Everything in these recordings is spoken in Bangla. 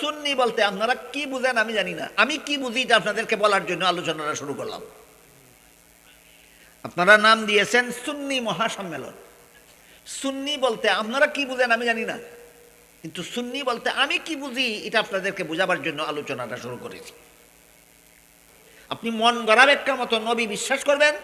সুন্নি বলতে আপনারা কি বুঝেন আমি জানি না। আমি কি বুঝি এটা আপনাদেরকে বলার জন্য আলোচনাটা শুরু করলাম। আপনারা নাম দিয়েছেন সুন্নি মহাসম্মেলন। সুন্নি বলতে আপনারা কি বুঝেন আমি জানি না। কিন্তু সুন্নি বলতে আমি কি বুঝি এটা আপনাদেরকে বোঝাবার জন্য আলোচনাটা শুরু করেছি। আপনি মন গড়া একটা মতো নবী বিশ্বাস করবেন,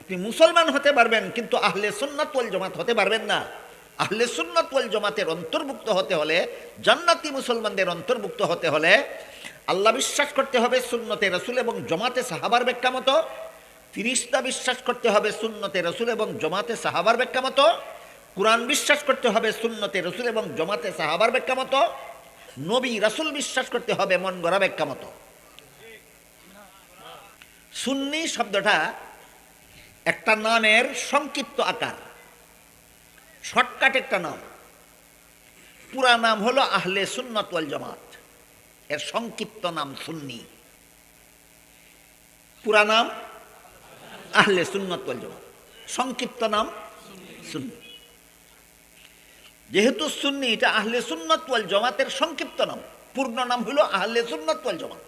আপনি মুসলমান হতে পারবেন, কিন্তু আহলে সুন্নাত জমাত হতে পারবেন না। আহলে সুন্নাত ওয়াল জমাতের অন্তর্ভুক্ত হতে হলে, জান্নাতি মুসলমানদের অন্তর্ভুক্ত হতে হলে, আল্লাহ বিশ্বাস করতে হবে সুন্নতে রসুল এবং জমাতে সাহাবার ব্যাখ্যা মতো। ফিরিস্তা বিশ্বাস করতে হবে সুন্নতে রসুল এবং জমাতে সাহাবার ব্যাখ্যা মতো। কোরআন বিশ্বাস করতে হবে সুন্নতে রসুল এবং জমাতে সাহাবার ব্যাখ্যা মতো। নবী রাসুল বিশ্বাস করতে হবে মন গড়া ব্যাখ্যা মতো। সুন্নি শব্দটা একটা নামের সংক্ষিপ্ত আকার। শর্টকাট একটা নাম। পুরা নাম হলো আহলে সুন্নত জামাত। এর সংক্ষিপ্ত নাম সুন্নি। পুরা নাম আহলে সুন্নত জামাত। সংক্ষিপ্ত নাম সুন্নি। যেহেতু সুন্নি, এটা আহলে সুন্নত ওয়াল জামাতের সংক্ষিপ্ত নাম। পূর্ণ নাম হলো আহলে সুন্নত ওয়াল জামাত।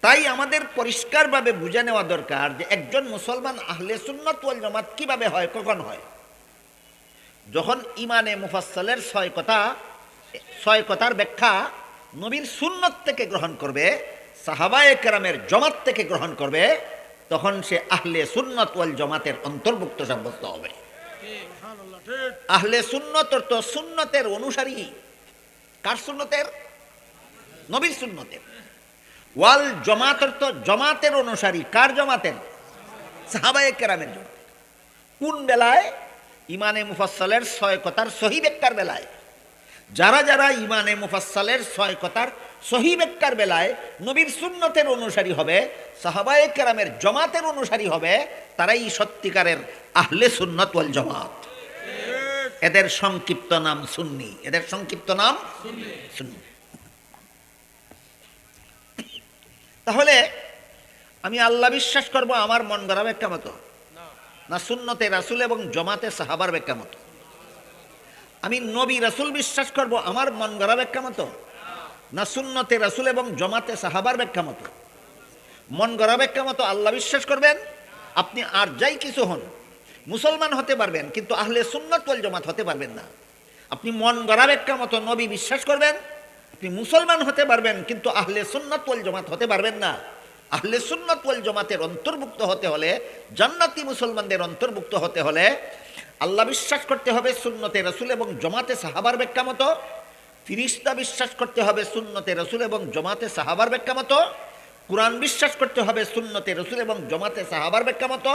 তাই আমাদের পরিষ্কারভাবে বুঝে নেওয়া দরকার যে একজন মুসলমান আহলে সুন্নত ওয়াল জামাত কীভাবে হয়, কখন হয়। যখন ইমানে মুফাসসালের ছয় কথা, ছয় কথার ব্যাখ্যা নবীর সুন্নত থেকে গ্রহণ করবে, সাহাবায়ে কেরামের জমাত থেকে গ্রহণ করবে, তখন সে আহলে সুন্নত ওয়াল জমাতের অন্তর্ভুক্ত সাব্যস্ত হবে। আহলে সুন্নত অর্থ সুন্নতের অনুসারী। কার সুন্নতের? নবীর সুন্নতের। ওয়াল জমাত অর্থ জমাতের অনুসারী। কার জমাতের? সাহাবায়ে কেরামের জমাত কোন বেলায়? ইমানে মুফাসসালের ছয় কথার সহি ব্যাখ্যার বেলায়। যারা যারা ইমানে মুফাসসালের ছয় কথার সহি ব্যাখ্যার বেলায় নবীর সুন্নতের অনুসারী হবে, সাহাবায়ে কেরামের জমাতের অনুসারী হবে, তারাই সত্যিকারের আহলে সুন্নত ওয়াল জমাত। এদের সংক্ষিপ্ত নাম সুন্নি, এদের সংক্ষিপ্ত নাম সুন্নি। তাহলে আমি আল্লাহ বিশ্বাস করব আমার মন গড়া একটা মতো। না সুন্নতে রাসুল এবং জমাতে সাহাবার ব্যাখ্যা মতো। আমি নবী রাসুল বিশ্বাস করব, আমার মন গড়া ব্যাখ্যা মতো। না সুন্নতে রাসুল এবং জমাতে সাহাবার ব্যাখ্যা মতো। মন গড়া ব্যাখ্যা মতো আল্লাহ বিশ্বাস করবেন, আপনি আর যাই কিছু হন, মুসলমান হতে পারবেন, কিন্তু আহলে সুন্নত ওয়াল জমাত হতে পারবেন না। আপনি মন গড়া ব্যাখ্যা মতো নবী বিশ্বাস করবেন, আপনি মুসলমান হতে পারবেন, কিন্তু আহলে সুন্নত ওয়াল জমাত হতে পারবেন না। আহলে সুন্নত ওয়াল জমাতের অন্তর্ভুক্ত হতে হলে, জান্নাতি মুসলমানদের অন্তর্ভুক্ত হতে হলে আল্লাহ বিশ্বাস করতে হবে সুন্নতে রসুল এবং জমাতে সাহাবার ব্যাখ্যা মতো। ফিরিস্তা বিশ্বাস করতে হবে সুন্নতে রসুল এবং জমাতে সাহাবার ব্যাখ্যা মতো। কোরআন বিশ্বাস করতে হবে সুন্নতে রসুল এবং জমাতে সাহাবার ব্যাখ্যা মতো।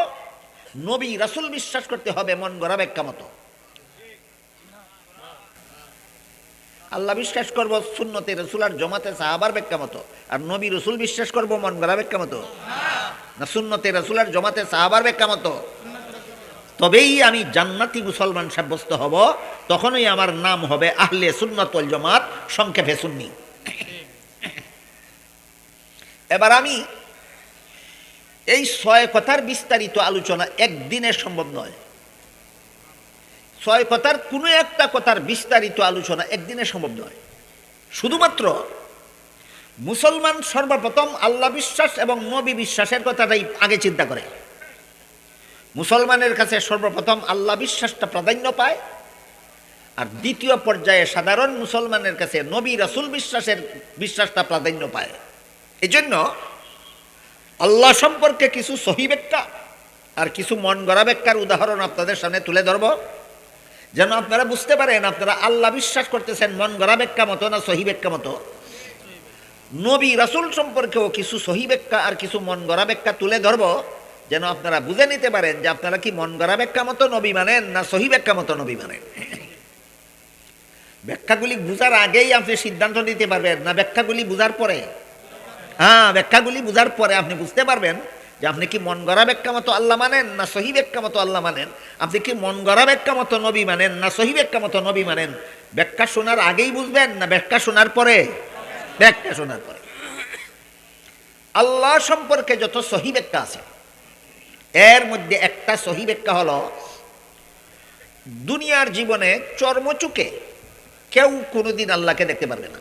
নবী রাসুল বিশ্বাস করতে হবে মন গড়া ব্যাখ্যা মতো। আল্লাহ বিশ্বাস করব সুন্নতে রসুল আর জমাতে সাহাবার ব্যাখ্যা মতো। আর নবী রসুল বিশ্বাস করব মন গড়া ব্যাখ্যা মতো। না, সুন্নতে রসুল আর জমাতে সাহাবার ব্যাখ্যা মতো। তবেই আমি জান্নাতি মুসলমান সাব্যস্ত হব, তখনই আমার নাম হবে আহলে সুন্নত জমাত, সংক্ষেপে সুন্নি। এবার আমি এই ছয় কথার বিস্তারিত আলোচনা একদিনে সম্ভব নয়। ছয় কথার কোনো একটা কথার বিস্তারিত আলোচনা একদিনে সম্ভব নয়। শুধুমাত্র মুসলমান সর্বপ্রথম আল্লাহ বিশ্বাস এবং নবী বিশ্বাসের কথাটাই আগে চিন্তা করে। মুসলমানের কাছে সর্বপ্রথম আল্লাহ বিশ্বাসটা প্রাধান্য পায় আর দ্বিতীয় পর্যায়ে সাধারণ মুসলমানের কাছে নবী রাসুল বিশ্বাসের বিশ্বাসটা প্রাধান্য পায়। এজন্য আল্লাহ সম্পর্কে কিছু সহি আর কিছু মন গড়া ব্যাখ্যার উদাহরণ আপনাদের সামনে তুলে ধরব। যেন আপনারা বুঝতে পারেন, আপনারা আল্লাহ বিশ্বাস করতেছেন, মন গড়া ব্যাখ্যা মতো না সহি ব্যাখ্যা মতো। নবী রাসুল সম্পর্কেও কিছু সহি ব্যাখ্যা আর কিছু মন গড়া ব্যাখ্যা তুলে ধরব, যেন আপনারা বুঝে নিতে পারেন যে আপনারা কি মন গড়া ব্যাখ্যা মতো নবী মানেন না সহি ব্যাখ্যা মতো নবী মানেন। ব্যাখ্যাগুলি বুঝার আগেই আপনি সিদ্ধান্ত নিতে পারবেন, না ব্যাখ্যাগুলি বুঝার পরে? হ্যাঁ ব্যাখ্যাগুলি বুঝার পরে আপনি বুঝতে পারবেন যে আপনি কি মন গড়া ব্যাখ্যা মতো আল্লাহ মানেন না সহি ব্যাখ্যা মতো আল্লাহ মানেন? আপনি কি মন গড়া ব্যাখ্যা মতো নবী মানেন না সহি ব্যাখ্যা মতো নবী মানেন? ব্যাখ্যা শোনার আগেই বুঝবেন না ব্যাখ্যা শোনার পরে? ব্যাখ্যা শোনার পরে। আল্লাহ সম্পর্কে যত সহি ব্যাখ্যা আছে, এর মধ্যে একটা সহি ব্যাখ্যা হলো, দুনিয়ার জীবনে চর্মচুকে কেউ কোনোদিন আল্লাহকে দেখতে পারবে না।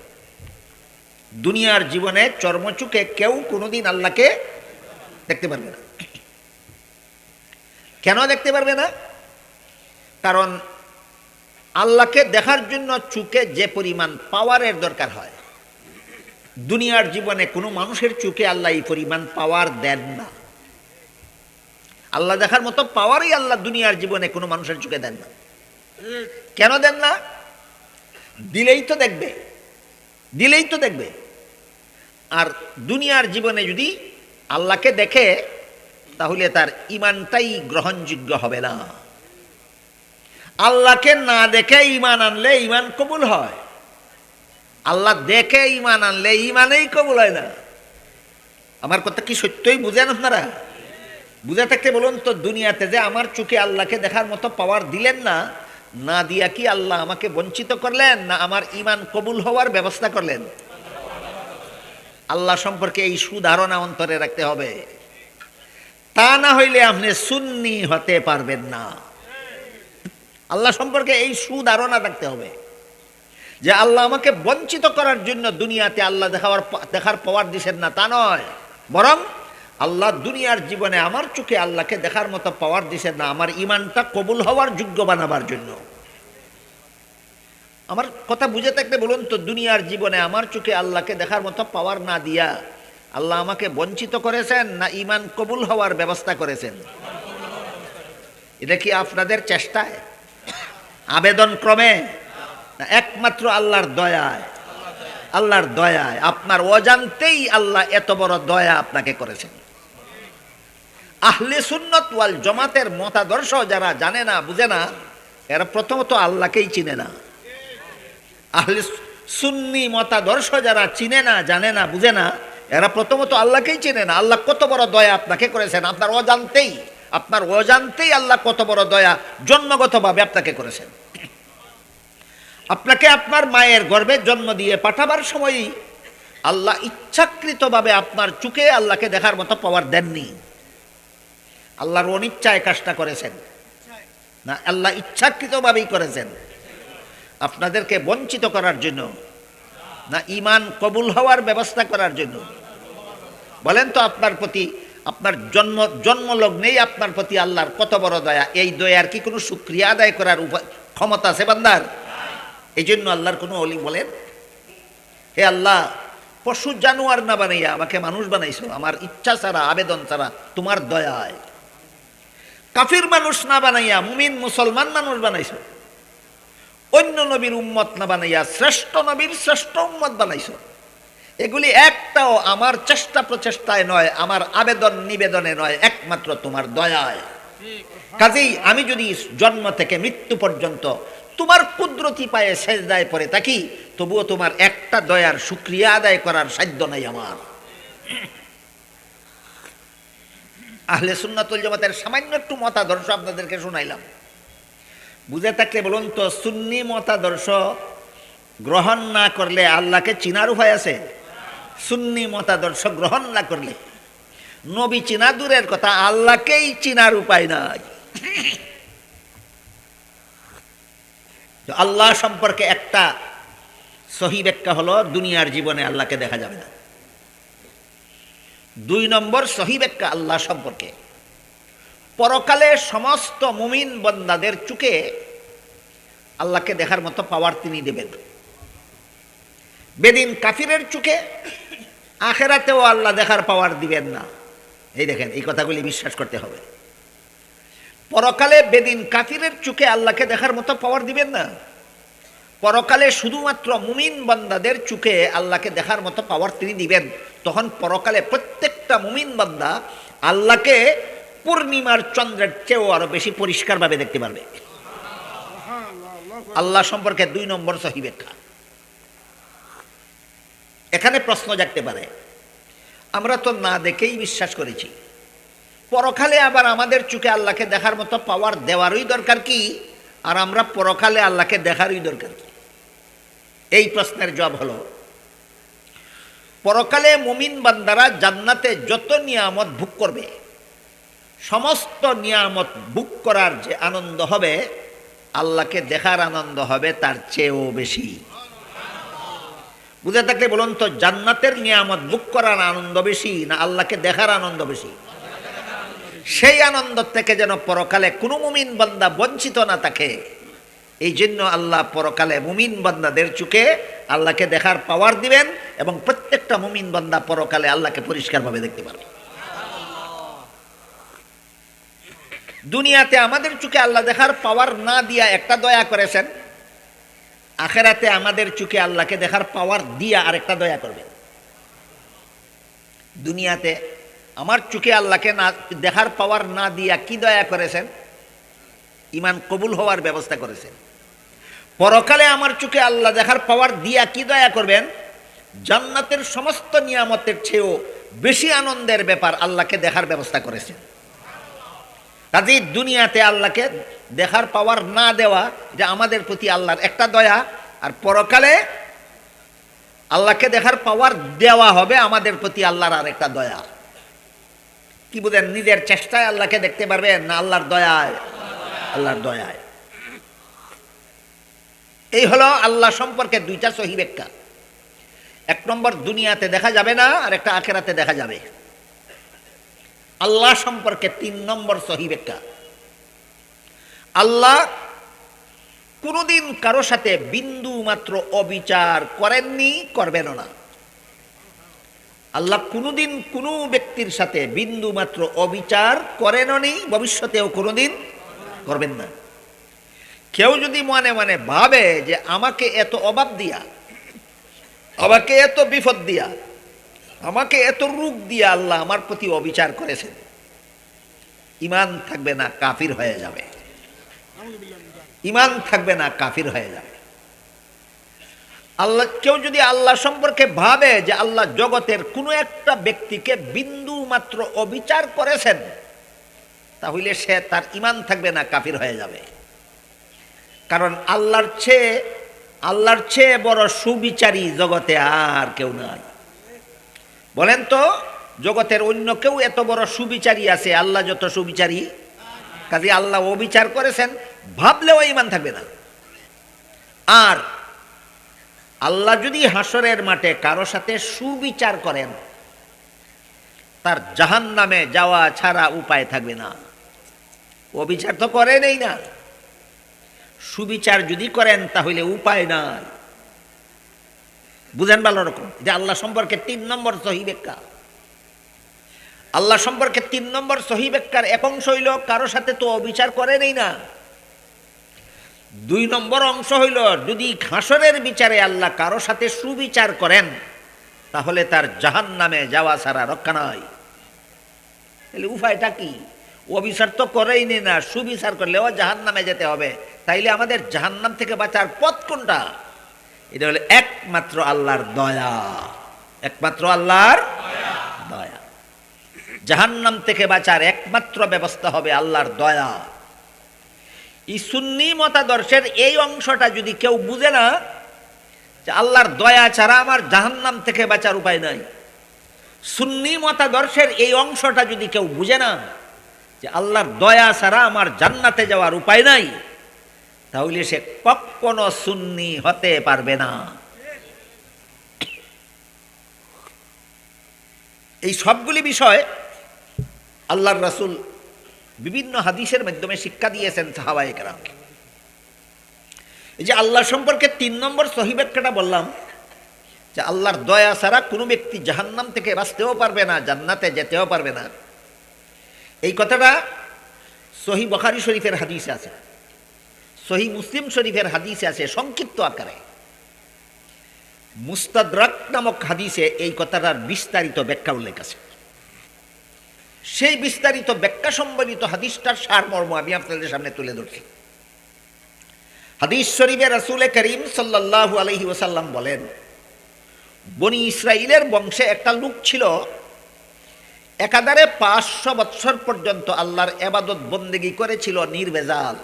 দুনিয়ার জীবনে চর্মচুকে কেউ কোনোদিন আল্লাহকে দেখতে পারবে না। কেন দেখতে পারবে না? কারণ আল্লাহকে দেখার জন্য চুকে যে পরিমাণ পাওয়ারের দরকার হয়, দুনিয়ার জীবনে কোনো মানুষের চোখে আল্লাহ এই পরিমাণ পাওয়ার দেন না। আল্লাহ দেখার মতো পাওয়ারই আল্লাহ দুনিয়ার জীবনে কোনো মানুষের চোখে দেন না। কেন দেন না? দিলেই তো দেখবে, দিলেই তো দেখবে। আর দুনিয়ার জীবনে যদি আল্লাহকে দেখে, তাহলে তার ইমানটাই গ্রহণযোগ্য হবে না। আল্লাহকে না দেখে ইমান আনলে ইমান কবুল হয়। আল্লাহ দেখে ইমান আনলে ইমানেই কবুল হয় না। আমার কথা কি সত্যই বুঝেন আপনারা? বুঝে থাকতে বলুন তো, দুনিয়াতে যে আমার চোখে আল্লাহকে দেখার মতো পাওয়ার দিলেন না না দিয়া কি আল্লাহ আমাকে বঞ্চিত করলেন, না আমার ইমান কবুল হওয়ার ব্যবস্থা করলেন? আল্লাহ সম্পর্কে এই সুধারণা অন্তরে রাখতে হবে। তা না হইলে আপনি সুন্নি হতে পারবেন না। আল্লাহ সম্পর্কে এই সুধারণা রাখতে হবে যে আল্লাহ আমাকে বঞ্চিত করার জন্য দুনিয়াতে আল্লাহ দেখাবার দেখার পাওয়ার দিছেন না, তা নয়। বরং আল্লাহ দুনিয়ার জীবনে আমার চোখে আল্লাহকে দেখার মতো পাওয়ার দিছেন না, আমার ইমানটা কবুল হওয়ার যোগ্য বানাবার জন্য। আমার কথা বুঝে থাকতে বলুন তো, দুনিয়ার জীবনে আমার চোখে আল্লাহকে দেখার মতো পাওয়ার না দিয়া আল্লাহ আমাকে বঞ্চিত করেছেন না ইমান কবুল হওয়ার ব্যবস্থা করেছেন? এটা কি আপনাদের চেষ্টায়? আবেদন ক্রমে? একমাত্র আল্লাহর দয়ায়। আল্লাহর দয়ায়। আপনার অজান্তেই আল্লাহ এত বড় দয়া আপনাকে করেছেন। আহলে সুন্নত ওয়াল জমাতের মতাদর্শ যারা জানে না, বুঝে না, এরা প্রথমত আল্লাহকেই চিনে না। আহলে সুন্নি মতাদর্শ যারা চিনে না, জানে না, বুঝে না, এরা প্রথমত আল্লাহকেই চিনে না। আল্লাহ কত বড় দয়া আপনাকে করেছেন? আপনার অজান্তেই আপনার অজান্তেই আল্লাহ কত বড় দয়া জন্মগতভাবে আপনাকে করেছেন। আপনাকে আপনার মায়ের গর্ভে জন্ম দিয়ে পাঠাবার সময়ই আল্লাহ ইচ্ছাকৃতভাবে আপনার চুকে আল্লাহকে দেখার মতো পাওয়ার দেননি। আল্লাহর অনিচ্ছায় কাজটা করেছেন। না, আল্লাহ ইচ্ছাকৃতভাবেই করেছেন। আপনাদেরকে বঞ্চিত করার জন্য, না ইমান কবুল হওয়ার ব্যবস্থা করার জন্য। বলেন তো আপনার প্রতি, আপনার জন্ম, জন্মলগ্নেই আপনার প্রতি আল্লাহর কত বড় দয়া, এই দয়ার কি কোনো সুক্রিয়া আদায় করার ক্ষমতা আছে বান্দার? এই জন্য আল্লাহর কোনো অলি বলেন, হে আল্লাহ, পশু জানোয়ার না বানাইয়া আমাকে মানুষ বানাইছো, আমার ইচ্ছা ছাড়া, আবেদন ছাড়া, তোমার দয়ায়। কাফির মানুষ না বানাইয়া, মুমিন মুসলমান মানুষ বানাইছো অন্য নবীর উম্মত না বানাইয়া শ্রেষ্ঠ নবীর শ্রেষ্ঠ উম্মত বানাইছো। এগুলি একটাও আমার চেষ্টা প্রচেষ্টায় নয়, আমার আবেদন নিবেদনে নয়, একমাত্র তোমার দয়ায়। কাজেই আমি যদি জন্ম থেকে মৃত্যু পর্যন্ত তোমার কুদরতি পায়ে সেজদায় পড়ে থাকি, তবুও তোমার একটা দয়ার সুক্রিয়া আদায় করার সাধ্য নাই আমার। আহলে সুন্নাতুল জামাতের সামান্য একটু মতাদর্শ আপনাদেরকে শুনাইলাম। বুঝে থাকলে বলুন তো, সুন্নি মতাদর্শ গ্রহণ না করলে আল্লাহকে চিনার উপায় আছে? সুন্নি মতাদর্শ গ্রহণ না করলে। নবী চিনা দূরের কথা, আল্লাহকেই চিনার উপায় নাই। আল্লাহ সম্পর্কে একটা সহি ব্যাখ্যা হলো, দুনিয়ার জীবনে আল্লাহকে দেখা যাবে না। দুই নম্বর সহি ব্যাখ্যা আল্লাহ সম্পর্কে। পরকালে সমস্ত মুমিন বন্দাদের চুকে আল্লাহকে দেখার মতো পাওয়ার তিনি দেবেন। বেদিন কাফিরের চুকে আখেরাতেও আল্লাহ দেখার পাওয়ার দিবেন না। এই দেখেন, এই কথাগুলি বিশ্বাস করতে হবে। পরকালে বেদিন কাফিরের চুকে আল্লাহকে দেখার মতো পাওয়ার দিবেন না। পরকালে শুধুমাত্র মুমিন বান্দাদের চুকে আল্লাহকে দেখার মতো পাওয়ার তিনি দিবেন। তখন পরকালে প্রত্যেকটা মুমিন বান্দা আল্লাহকে পূর্ণিমার চন্দ্রের চেয়েও আরও বেশি পরিষ্কারভাবে দেখতে পারবে। আল্লাহ সম্পর্কে দুই নম্বর সহি ব্যাখ্যা। এখানে প্রশ্ন জাগতে পারে, আমরা তো না দেখেই বিশ্বাস করেছি। পরকালে আবার আমাদের চোখে আল্লাহকে দেখার মতো পাওয়ার দেওয়ারই দরকার কি? আর আমরা পরকালে আল্লাহকে দেখারই দরকার কি? এই প্রশ্নের জবাব হলো, পরকালে মুমিন বান্দারা জান্নাতে যত নিয়ামত ভোগ করবে সমস্ত নিয়ামত বুক করার যে আনন্দ হবে, আল্লাহকে দেখার আনন্দ হবে তার চেয়েও বেশি। বুঝে থাকলে বলুন তো, জান্নাতের নিয়ামত বুক করার আনন্দ বেশি না আল্লাহকে দেখার আনন্দ বেশি? সেই আনন্দ থেকে যেন পরকালে কোনো মুমিন বান্দা বঞ্চিত না থাকে, এই জন্য আল্লাহ পরকালে মুমিন বান্দাদের চুকে আল্লাহকে দেখার পাওয়ার দিবেন এবং প্রত্যেকটা মুমিন বান্দা পরকালে আল্লাহকে পরিষ্কারভাবে দেখতে পারবে। দুনিয়াতে আমাদের চুকে আল্লাহ দেখার পাওয়ার না দিয়া একটা দয়া করেছেন, আখেরাতে আমাদের চুকে আল্লাহকে দেখার পাওয়ার দিয়া আরেকটা দয়া করবেন দুনিয়াতে আমার চুকে আল্লাহকে না, দেখার পাওয়ার না দিয়া কি দয়া করেছেন? ইমান কবুল হওয়ার ব্যবস্থা করেছেন। পরকালে আমার চোখে আল্লাহ দেখার পাওয়ার দিয়া কি দয়া করবেন? জান্নাতের সমস্ত নিয়ামতের চেয়েও বেশি আনন্দের ব্যাপার আল্লাহকে দেখার ব্যবস্থা করেছেন। কাজেই দুনিয়াতে আল্লাহকে দেখার পাওয়ার না দেওয়া যে আমাদের প্রতি আল্লাহর একটা দয়া। আর পরকালে আল্লাহকে দেখার পাওয়ার দেওয়া হবে আমাদের প্রতি আল্লাহর আর একটা দয়া। কি বুঝেন, নিজের চেষ্টায় আল্লাহকে দেখতে পারবেন না আল্লাহর দয়ায়? আল্লাহর দয়ায়। এই হলো আল্লাহ সম্পর্কে দুইটা সহি ব্যাখ্যা। এক নম্বর, দুনিয়াতে দেখা যাবে না, আর একটা আখেরাতে দেখা যাবে। আল্লাহ সম্পর্কে তিন নম্বর সহি ব্যাখ্যা আল্লাহ কোনোদিন কারও সাথে বিন্দু মাত্র অবিচার করেননি, করবেনও না। আল্লাহ কোনোদিন কোনো ব্যক্তির সাথে বিন্দু মাত্র অবিচার করেনও নি, ভবিষ্যতেও কোনোদিন করবেন না। কেউ যদি মনে মনে ভাবে যে আমাকে এত অভাব দিয়া, আমাকে এত বিপদ দিয়া আমাকে এত রূপ দিয়া আল্লাহ আমার প্রতি অবিচার করেছেন। ইমান থাকবে না, কাফির হয়ে যাবে। ইমান থাকবে না, কাফির হয়ে যাবে। আল্লাহ, কেউ যদি আল্লাহ সম্পর্কে ভাবে যে আল্লাহ জগতের কোনো একটা ব্যক্তিকে বিন্দু মাত্র অবিচার করেছেন, তাহলে সে তার ইমান থাকবে না, কাফির হয়ে যাবে। কারণ আল্লাহর চেয়ে আল্লাহর চেয়ে বড় সুবিচারী জগতে আর কেউ নাই। বলেন তো, জগতের অন্য কেউ এত বড় সুবিচারী আছে? আল্লাহ যত সুবিচারী, কাজে আল্লাহ অবিচার করেছেন, ভাবলেও ইমান থাকবে না। আর আল্লাহ যদি হাসরের মাঠে কারও সাথে সুবিচার করেন, তার জাহান নামে যাওয়া ছাড়া উপায় থাকবে না। অবিচার তো করেনই না। সুবিচার যদি করেন, তাহলে উপায় নাই। বুঝেন ভালো রকম, যে আল্লাহ সম্পর্কে তিন নম্বর সহি আল্লাহ সম্পর্কে তিন নম্বর সহি ব্যাখ্যার এক অংশ হইল, কারও সাথে তো অবিচার করেনই না। দুই নম্বর অংশ হইল, যদি ঘাসরের বিচারে আল্লাহ কারও সাথে সুবিচার করেন, তাহলে তার জাহান নামে যাওয়া ছাড়া রক্ষা নাই। তাহলে উপায়টা কি? অবিচার তো করেই নি না সুবিচার করলেও জাহান নামে যেতে হবে। তাইলে আমাদের জাহান নাম থেকে বাঁচার পথ কোনটা? এটা হলো একমাত্র আল্লাহর দয়া। একমাত্র আল্লাহর দয়া। জাহান্নাম থেকে বাঁচার একমাত্র ব্যবস্থা হবে আল্লাহর দয়া। এই সুন্নি মতাদর্শের এই অংশটা যদি কেউ বুঝে না, যে আল্লাহর দয়া ছাড়া আমার জাহান্নাম থেকে বাঁচার উপায় নাই। সুন্নি মতাদর্শের এই অংশটা যদি কেউ বুঝে না, যে আল্লাহর দয়া ছাড়া আমার জান্নাতে যাওয়ার উপায় নাই তাহলে সে কখনো সুন্নি হতে পারবে না। এই সবগুলি বিষয় আল্লাহর রাসূল বিভিন্ন হাদিসের মাধ্যমে শিক্ষা দিয়েছেন সাহাবায়ে এই যে আল্লাহ সম্পর্কে তিন নম্বর সহি ব্যাখ্যাটা বললাম, যে আল্লাহর দয়া ছাড়া কোনো ব্যক্তি জাহান্নাম থেকে বাঁচতেও পারবে না, জান্নাতে যেতেও পারবে না। এই কথাটা সহি বখারি শরীফের হাদিসে আছে। সহি মুসলিম শরীফের হাদিসে আছে, সংক্ষিপ্ত আকারে। মুস্তাদরাক নামক হাদিসে এই কথাটার বিস্তারিত ব্যাখ্যা উল্লেখ আছে। সেই বিস্তারিত ব্যাখ্যা সম্বলিত হাদিসটার সারমর্ম আমি আপনাদের সামনে তুলে ধরছি। হাদিস শরীফে রাসুলে করিম সাল্লাল্লাহু আলহি ওসাল্লাম বলেন, বনি ইসরায়েলের বংশে একটা লোক ছিল, একাধারে পাঁচশো বৎসর পর্যন্ত আল্লাহর এবাদত বন্দেগি করেছিল নির্বেজাল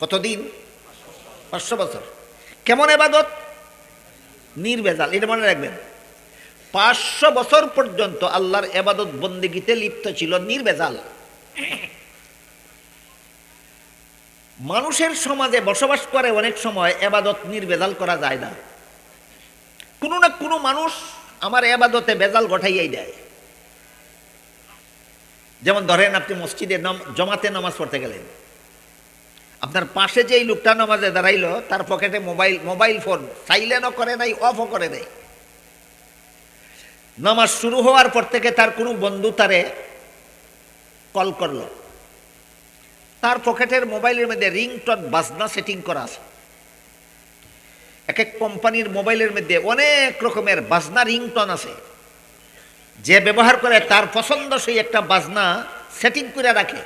কতদিন? পাঁচশো বছর। কেমন এবাদত? নির্বেজাল এটা মনে রাখবেন। পাঁচশো বছর পর্যন্ত আল্লাহর এবাদত বন্দিগিতে লিপ্ত ছিল নির্বেজাল মানুষের সমাজে বসবাস করে অনেক সময় এবাদত নির্বেজাল করা যায় না। কোনো না কোনো মানুষ আমার এবাদতে বেজাল ঘটাইয়াই দেয়। যেমন ধরেন আপনি মসজিদে জমাতে নামাজ পড়তে গেলেন। আপনার পাশে যেই লোকটা নামাজে দাঁড়াইলো, তার পকেটে মোবাইল মোবাইল ফোন সাইলেন্টও করে নাই, অফও করে নাই। নামাজ শুরু হওয়ার পর থেকে তার কোনো বন্ধু তারে কল করল। তার পকেটের মোবাইলের মধ্যে রিংটন বাজনা সেটিং করা আছে। এক এক কোম্পানির মোবাইলের মধ্যে অনেক রকমের বাজনা রিংটন আছে। যে ব্যবহার করে তার পছন্দ সেই একটা বাজনা সেটিং করে রাখে।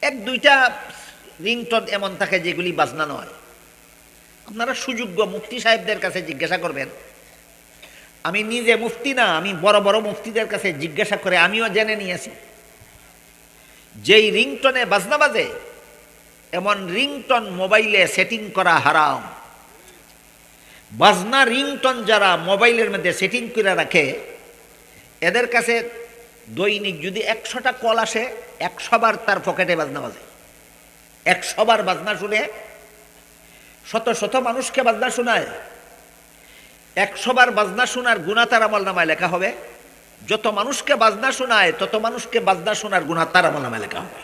এক, দুইটা রিংটন এমন থাকে যেগুলি বাজনা নয়। আপনারা সুযোগ্য মুফতি সাহেবদের কাছে জিজ্ঞাসা করবেন। আমি নিজে মুফতি না, আমি বড় বড় মুফতিদের কাছে জিজ্ঞাসা করে আমিও জেনে নিয়েছি। যেই রিংটনে বাজনা বাজে, এমন রিংটন মোবাইলে সেটিং করা হারাম। বাজনা রিংটন যারা মোবাইলের মধ্যে সেটিং করে রাখে, এদের কাছে দৈনিক যদি একশোটা কল আসে একশোবার তার পকেটে বাজনা বাজে। একশোবার বাজনা শুনে, শত শত মানুষকে বাজনা শোনায়। একশোবার বাজনা শোনার গুণা তার আমল নামায় লেখা হবে। যত মানুষকে বাজনা শোনায়, তত মানুষকে বাজনা শোনার গুণা তার আমল নামায় লেখা হবে।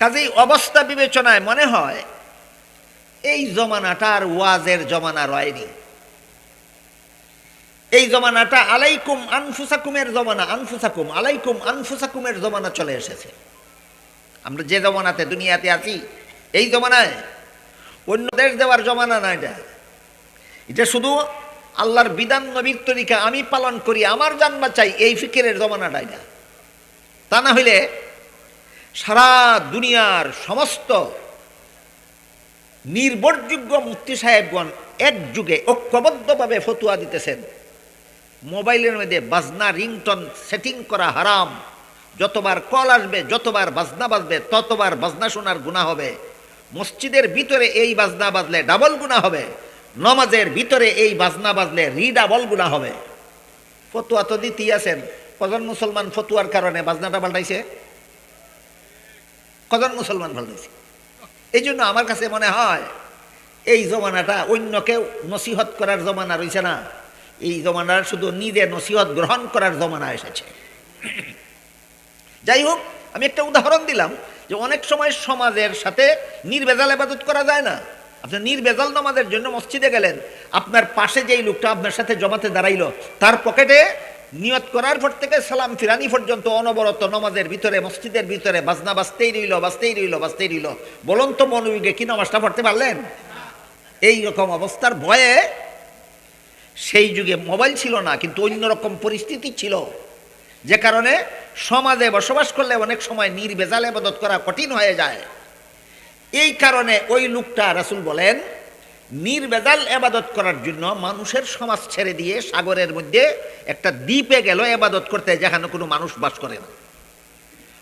কাজেই অবস্থা বিবেচনায় মনে হয়, এই জমানাটা আর ওয়াজের জমানা রয়নি। এই জমানাটা আলাইকুম আনফুসাকুমের জমানা, আনফুসাকুম, আলাইকুম আনফুসাকুমের জমানা চলে এসেছে। আমরা যে জমানাতে দুনিয়াতে আছি, এই জমানায় অন্য দেশ দেওয়ার জমানা না এটা। এটা শুধু আল্লাহর বিধান নবীর তরিকা আমি পালন করি, আমার জানবা চাই এই ফিকিরের জমানাটা এটা। তা না হইলে সারা দুনিয়ার সমস্ত নির্ভরযোগ্য মুক্তি সাহেবগণ এক যুগে ঐক্যবদ্ধভাবে ফতুয়া দিতেছেন। মোবাইলের মধ্যে বাজনা, রিংটন সেটিং করা হারাম। যতবার কল আসবে, যতবার বাজনা বাজবে, ততবার বাজনা শোনার গুণা হবে। মসজিদের ভিতরে এই বাজনা বাজলে ডাবল গুণা হবে। নমাজের ভিতরে এই বাজনা বাজলে রি ডাবল গুণা হবে। ফতুয়া তো দিতেই আছেন। কজন মুসলমান ফতুয়ার কারণে বাজনাটা পাল্টাইছে? কজন মুসলমান পাল্টাইছে? এই জন্য আমার কাছে মনে হয়, এই জমানাটা অন্যকে নসিহত করার জমানা রয়েছে না। এই জমানার শুধু নিজে নসিহত গ্রহণ করার জমানা এসেছে। যাই হোক, আমি একটা উদাহরণ দিলাম যে অনেক সময় সমাজের সাথে নির্বেজাল আবাদত করা যায় না। আপনি নির্বেজাল নামাজের জন্য মসজিদে গেলেন, আপনার পাশে যেই লোকটা আপনার সাথে জমাতে দাঁড়াইল, তার পকেটে নিয়ত করার পর থেকে সালাম ফিরানি পর্যন্ত অনবরত নমাজের ভিতরে, মসজিদের ভিতরে, বাজনা বাজতেই রইল বাজতেই রইল বাজতেই রইল। বলুন তো মনোবিগে কি নামাজটা পড়তে পারলেন? এই রকম অবস্থার ভয়ে সেই যুগে মোবাইল ছিল না, কিন্তু অন্যরকম পরিস্থিতি ছিল। যে কারণে সমাজে বসবাস করলে অনেক সময় নির্বেজাল এবাদত করা কঠিন হয়ে যায়। এই কারণে ওই লোকটা রাসুল বলেন, নির্বেজাল এবাদত করার জন্য মানুষের সমাজ ছেড়ে দিয়ে সাগরের মধ্যে একটা দ্বীপে গেল এবাদত করতে, যেখানে কোনো মানুষ বাস করে না।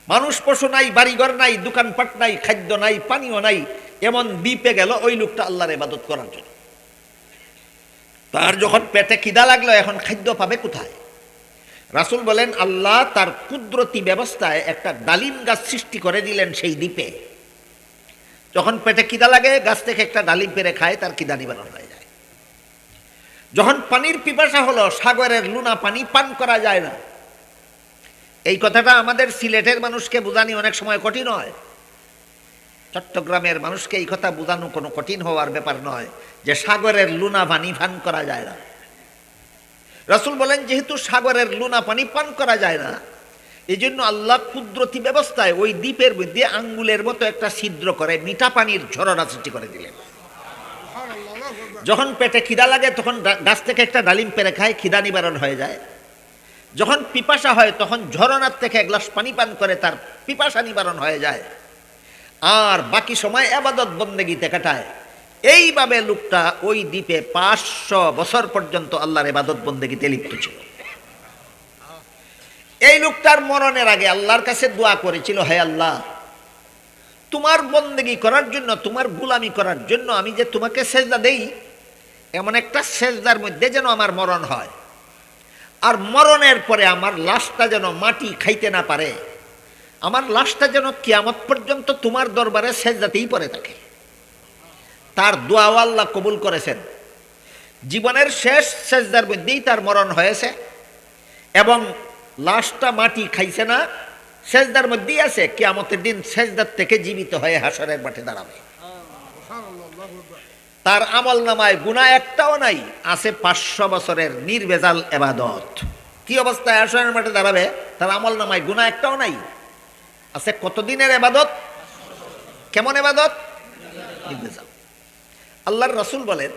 মানুষ পশু নাই, বাড়িঘর নাই, দোকানপাট নাই, খাদ্য নাই, পানীয় নাই, এমন দ্বীপে গেল ওই লোকটা আল্লাহর এবাদত করার জন্য। তার যখন পেটে খিদা লাগল, এখন খাদ্য পাবে কোথায়? রাসুল বলেন, আল্লাহ তার কুদরতি ব্যবস্থায় একটা ডালিম গাছ সৃষ্টি করে দিলেন সেই দ্বীপে। যখন পেটে কিদা লাগে, গাছ থেকে একটা ডালিম পেরে খায়, তার কিদা নিবারণ হয়ে যায়। যখন পানির পিপাসা হলো, সাগরের লুনা পানি পান করা যায় না। এই কথাটা আমাদের সিলেটের মানুষকে বোঝানি অনেক সময় কঠিন হয়। চট্টগ্রামের মানুষকে এই কথা বোঝানো কোনো কঠিন হওয়ার ব্যাপার নয় যে সাগরের লুনা পানি পান করা যায় না। রাসুল বলেন, যেহেতু সাগরের লুনা পানি পান করা যায় না এই জন্য আল্লাহ কুদরতি ব্যবস্থায় ওই দ্বীপের মধ্যে আঙ্গুলের মতো একটা ছিদ্র করে মিঠা পানির ঝরনা সৃষ্টি করে দিলেন। যখন পেটে খিদা লাগে, তখন গাছ থেকে একটা ডালিম পেরে খায়, খিদা নিবারণ হয়ে যায়। যখন পিপাসা হয়, তখন ঝরনার থেকে এক গ্লাস পানি পান করে, তার পিপাসা নিবারণ হয়ে যায়। আর বাকি সময় আবাদত বন্দেগিতে কাটায়। এইভাবে লোকটা ওই দ্বীপে পাঁচশো বছর পর্যন্ত আল্লাহর এবাদত বন্দেগিতে লিপ্ত ছিল। এই লোকটার মরণের আগে আল্লাহর কাছে দোয়া করেছিল, হে আল্লাহ, তোমার বন্দেগি করার জন্য, তোমার গুলামি করার জন্য আমি যে তোমাকে সেজদা দেই, এমন একটা সেজদার মধ্যে যেন আমার মরণ হয়। আর মরণের পরে আমার লাশটা যেন মাটি খাইতে না পারে আমার লাশটা যেন কিয়ামত পর্যন্ত তোমার দরবারে সেজদাতেই পড়ে থাকে। তার দোয়াও আল্লাহ কবুল করেছেন। জীবনের শেষ সেজদার মধ্যেই তার মরণ হয়েছে এবং লাশটা মাটি খাইছে না, সেজদার মধ্যেই আছে, কিয়ামতের দিন সেজদার থেকে জীবিত হয়ে হাসরের মাঠে দাঁড়াবে। তার আমল নামায় গুণা একটাও নাই, আছে পাঁচশো বছরের নির্বেজাল এবাদত। কি অবস্থায় হাসরের মাঠে দাঁড়াবে? তার আমল নামায় গুণা একটাও নাই আছে কতদিনের এবাদত? কেমন এবাদত? আল্লাহর রসুল বলেন,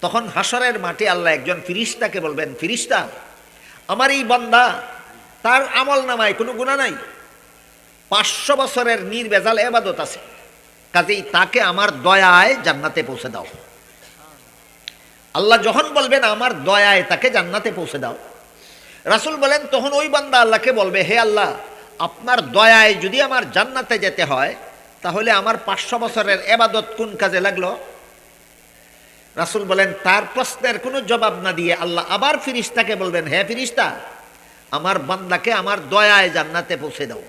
তখন হাসরের মাঠে আল্লাহ একজন ফিরিস্তাকে বলবেন, ফিরিস্তা, আমার এই বান্দা, তার আমল নামায় কোনো গুণা নাই। পাঁচশো বছরের নির্বেজাল এবাদত আছে। কাজেই তাকে আমার দয়ায় জান্নাতে পৌঁছে দাও। আল্লাহ যখন বলবেন, আমার দয়ায় তাকে জান্নাতে পৌঁছে দাও রাসুল বলেন, তখন ওই বান্দা আল্লাহকে বলবে, হে আল্লাহ আপনার দয়ায় যদি আমার জান্নাতে যেতে হয়, তাহলে আমার পাঁচশো বছরের এবাদত কোন কাজে লাগল? রাসুল বলেন, তার প্রশ্নের কোনো জবাব না দিয়ে আল্লাহ আবার ফিরিস্তাকে বলবেন, হে ফিরিস্তা, আমার বান্দাকে আমার দয়ায় জান্নাতে পৌঁছে দাও।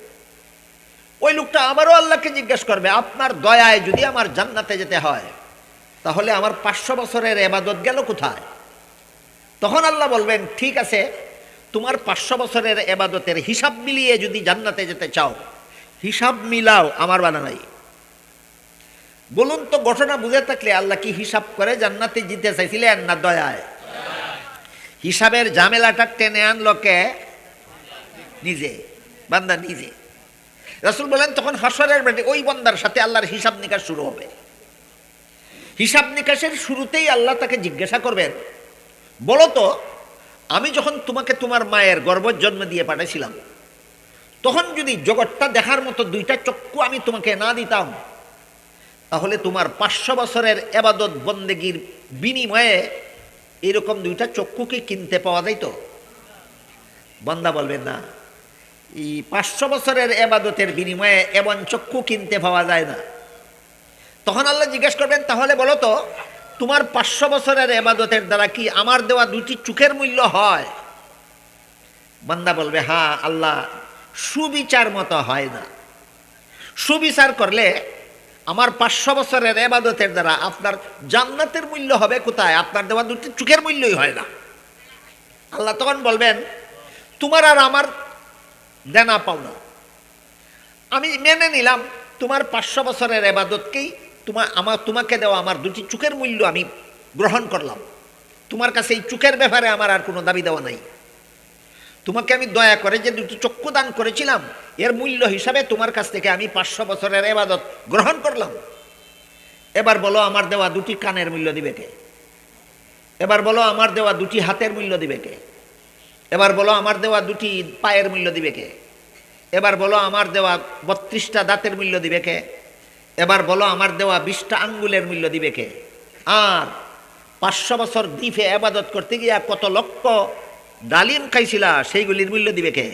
ওই লোকটা আবারও আল্লাহকে জিজ্ঞেস করবে, আপনার দয়ায় যদি আমার জান্নাতে যেতে হয়, তাহলে আমার পাঁচশো বছরের এবাদত গেল কোথায়? তখন আল্লাহ বলবেন, ঠিক আছে তোমার পাঁচশো বছরের এবাদতের হিসাব মিলিয়ে যদি জান্নাতে যেতে চাও, হিসাব মিলাও, আমার বানা নাই। বলুন তো, ঘটনা বুঝে থাকলে আল্লাহ কি হিসাব করে জান্নাতে জিতে চাইছিলেন না দয়ায়? হিসাবের ঝামেলাটা টেনে আনলো কে? নিজে, বান্দা নিজে। রাসুল বলেন, তখন হাসরের বেটে, ওই বন্দার সাথে আল্লাহর হিসাব নিকাশ শুরু হবে। হিসাব নিকাশের শুরুতেই আল্লাহ তাকে জিজ্ঞাসা করবেন, বলো তো আমি যখন তোমাকে তোমার মায়ের গর্ভ জন্ম দিয়ে পাঠাইছিলাম, তখন যদি জগৎটা দেখার মতো দুইটা চক্ষু আমি তোমাকে না দিতাম, তাহলে তোমার পাঁচশো বছরের এবাদত বন্দেগীর বিনিময়ে এরকম দুইটা চক্ষুকে কিনতে পাওয়া যাইত? বন্দা বলবেন না, এই পাঁচশো বছরের এবাদতের বিনিময়ে এমন চক্ষু কিনতে পাওয়া যায় না। তখন আল্লাহ জিজ্ঞেস করবেন, তাহলে বলো তো তোমার পাঁচশো বছরের এবাদতের দ্বারা কি আমার দেওয়া দুটি চোখের মূল্য হয়? বান্দা বলবে হ্যাঁ আল্লাহ, সুবিচার মতো হয় না। সুবিচার করলে আমার পাঁচশো বছরের এবাদতের দ্বারা আপনার জান্নাতের মূল্য হবে কোথায়? আপনার দেওয়া দুটি চোখের মূল্যই হয় না। আল্লাহ তখন বলবেন, তোমার আর আমার দেনা পাওনা। আমি মেনে নিলাম তোমার পাঁচশো বছরের এবাদতকেই তোমার আমার, তোমাকে দেওয়া আমার দুটি চোখের মূল্য আমি গ্রহণ করলাম। তোমার কাছে এই চোখের ব্যাপারে আমার আর কোনো দাবি দেওয়া নাই। তোমাকে আমি দয়া করে যে দুটি চক্ষু দান করেছিলাম, এর মূল্য হিসাবে তোমার কাছ থেকে আমি পাঁচশো বছরের এবাদত গ্রহণ করলাম। এবার বলো আমার দেওয়া দুটি কানের মূল্য দিবে কে? এবার বলো আমার দেওয়া দুটি হাতের মূল্য দিবে কে? এবার বলো আমার দেওয়া দুটি পায়ের মূল্য দিবে কে? এবার বলো আমার দেওয়া বত্রিশটা দাঁতের মূল্য দিবে কে? এবার বলো, আমার দেওয়া বিশটা আঙ্গুলের মূল্য দিবে কে? আর পাঁচশো বছর দ্বীপে আবাদত করতে গিয়া কত লক্ষ ডালিম খাইছিলা, সেইগুলির মূল্য দিবে কে?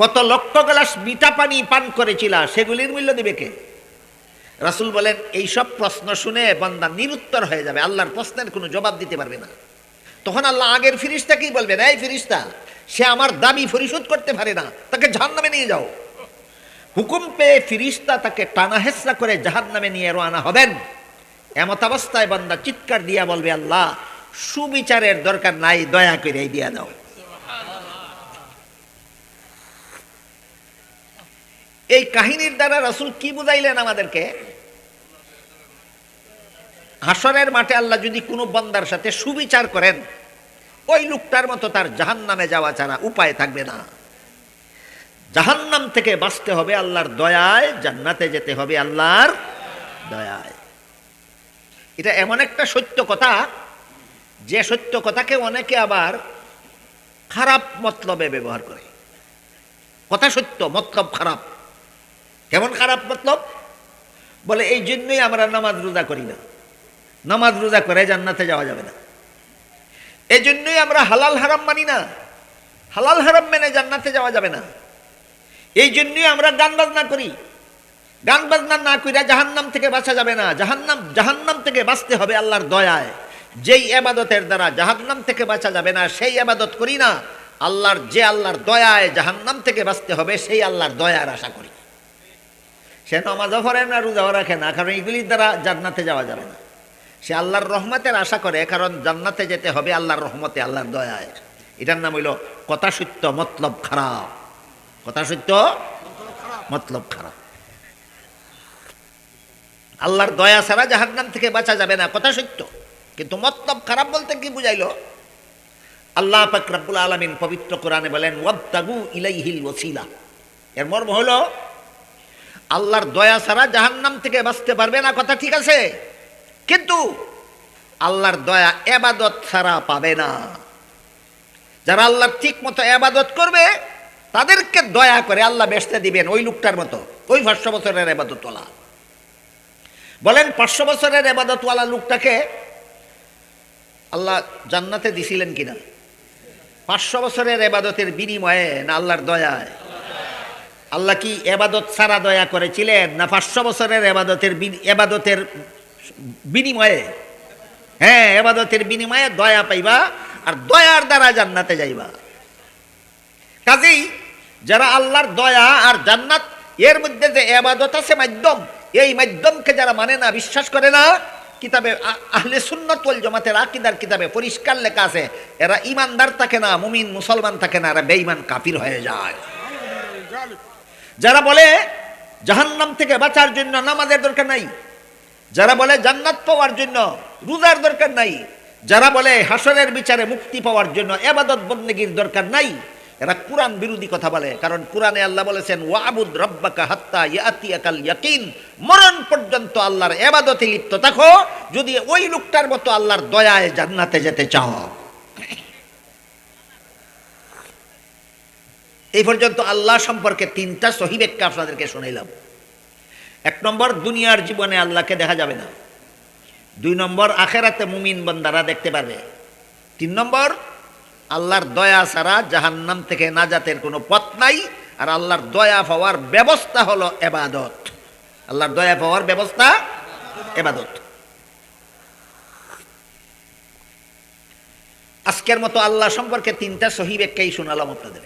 কত লক্ষ গ্লাস মিঠা পানি পান করেছিলা, সেগুলির মূল্য দিবে কে? রাসুল বলেন, এইসব প্রশ্ন শুনে বান্দা নিরুত্তর হয়ে যাবে, আল্লাহর প্রশ্নের কোনো জবাব দিতে পারবে না। তখন আল্লাহ আগের ফিরিস্তাকেই বলবেন? এই ফিরিস্তা, সে আমার দাবি পরিশোধ করতে পারে না, তাকে জাহান নামে নিয়ে যাও। হুকুম পেয়ে ফিরিস্তা তাকে টানা হেসরা করে জাহান নামে নিয়ে রওনা হবেন। এমত অবস্থায় বান্দা চিৎকার দিয়া বলবে, আল্লাহ, সুবিচারের দরকার নাই, দয়া করে দিয়া দাও। এই কাহিনীর দ্বারা রাসুল কি বুঝাইলেন আমাদেরকে? হাসরের মাঠে আল্লাহ যদি কোনো বন্দার সাথে সুবিচার করেন, ওই লোকটার মতো তার জাহান নামে যাওয়া ছাড়া উপায় থাকবে না। জাহান্নাম থেকে বাঁচতে হবে আল্লাহর দয়ায়, জান্নাতে যেতে হবে আল্লাহর দয়ায়। এটা এমন একটা সত্য কথা, যে সত্য কথাকে অনেকে আবার খারাপ মতলবে ব্যবহার করে। কথা সত্য, মতলব খারাপ। কেমন খারাপ মতলব? বলে, এই জন্যই আমরা নামাজ রোজা করি না। নামাজ রোজা করে জান্নাতে যাওয়া যাবে না। এই জন্যই আমরা হালাল হারাম মানি না। হালাল হারাম মেনে জান্নাতে যাওয়া যাবে না। এই জন্যই আমরা গান বাজনা করি। গান বাজনা না কইরা জাহান্নাম থেকে বাঁচা যাবে না। জাহান্নাম জাহান্নাম থেকে বাঁচতে হবে আল্লাহর দয়ায়। যেই এবাদতের দ্বারা জাহান্নাম থেকে বাঁচা যাবে না, সেই আবাদত করি না। আল্লাহর যে আল্লাহর দয়ায় জাহান্নাম থেকে বাঁচতে হবে, সেই আল্লাহর দয়ার আশা করি। সে নমাজও পড়ে না, রোজাও রাখে না, কারণ এগুলির দ্বারা জান্নাতে যাওয়া যাবে না। সে আল্লাহর রহমতের আশা করে, কারণ জান্নাতে যেতে হবে আল্লাহর রহমতে, আল্লাহর দয়ায়। এটার নাম হইল কথা সত্য মতলব খারাপ। কথা সত্য? মতলব খারাপ। আল্লাহর দয়া ছাড়া জাহান্নাম থেকে বাঁচা যাবে না, কথা সত্য। কিন্তু মতলব খারাপ বলতে কি বুঝাইলো? আল্লাহ পাক রব্বুল আলামিন পবিত্র কোরআনে বলেন ইলাইহিল ওসিলা। এর মর্ম হলো, আল্লাহর দয়া ছাড়া জাহান্নাম থেকে বাঁচতে পারবে না, কথা ঠিক আছে? কিন্তু আল্লাহর দয়া এবাদত ছাড়া পাবে না। যারা আল্লাহর ঠিক মতো এবাদত করবে তাদেরকে দয়া করে আল্লাহ বেসতে দিবেন ওই লোকটার মতো। ওই পাঁচশো বছরের এবাদতওয়ালা। বলেন, পাঁচশো বছরের এবাদতওয়ালা লোকটাকে আল্লাহ জান্নাতে দিছিলেন কিনা? পাঁচশো বছরের এবাদতের বিনিময়ে না আল্লাহর দয়ায়? আল্লাহ কি এবাদত ছাড়া দয়া করেছিলেন না পাঁচশো বছরের এবাদতের এবাদতের বিনিময়ে? হ্যাঁ এবাদতের বিনিময়ে দয়া পাইবা আর দয়ার দ্বারা জান্নাতে যাইবা। কাজেই যারা আল্লাহর দয়া আর জান্নাত, এর মধ্যে যে এবাদত আছে মাধ্যম, এই মাধ্যমকে যারা মানে না, বিশ্বাস করে না, কিতাবে আহলে সুন্নত ওয়াল জামাতের আকিদার কিতাবে পরিষ্কার লেখা আছে, এরা ইমানদার থাকে না, মুমিন, মুসলমান থাকে না, এরা বেঈমান, কাফির হয়ে যায়। যারা বলে জাহান্নাম থেকে বাঁচার জন্য নামাজের দরকার নাই, যারা বলে জান্নাত পাওয়ার জন্য রোজার দরকার নাই, যারা বলে হাসরের বিচারে মুক্তি পাওয়ার জন্য এবাদত বন্দেগীর দরকার নাই এরা কোরআন বিরোধী কথা বলে, কারণ কোরআনে আল্লাহ বলেছেন, ওয়াবুদ রব্বাকা হাত্তা ইয়াতিয়াকাল ইয়াকিন। মরণ পর্যন্ত আল্লাহর এবাদতে লিপ্ত থাকো, যদি ওই লোকটার মতো আল্লাহর দয়ায় জান্নাতে যেতে চাও। এই পর্যন্ত আল্লাহ সম্পর্কে তিনটা সহি ব্যাখ্যা আপনাদেরকে শুনাইলাম। এক নম্বর, দুনিয়ার জীবনে আল্লাহকে দেখা যাবে না। দুই নম্বর, আখেরাতে মুমিন বন্দারা দেখতে পারবে। তিন নম্বর আল্লাহর দয়া ছাড়া জাহান্নাম থেকে নাজাতের কোনো পথ নাই, আর আল্লাহর দয়া পাওয়ার ব্যবস্থা হলো এবাদত। আল্লাহর দয়া পাওয়ার ব্যবস্থা এবাদত। আজকের মতো আল্লাহ সম্পর্কে তিনটা সহি ব্যাখ্যাই শোনালাম আপনাদের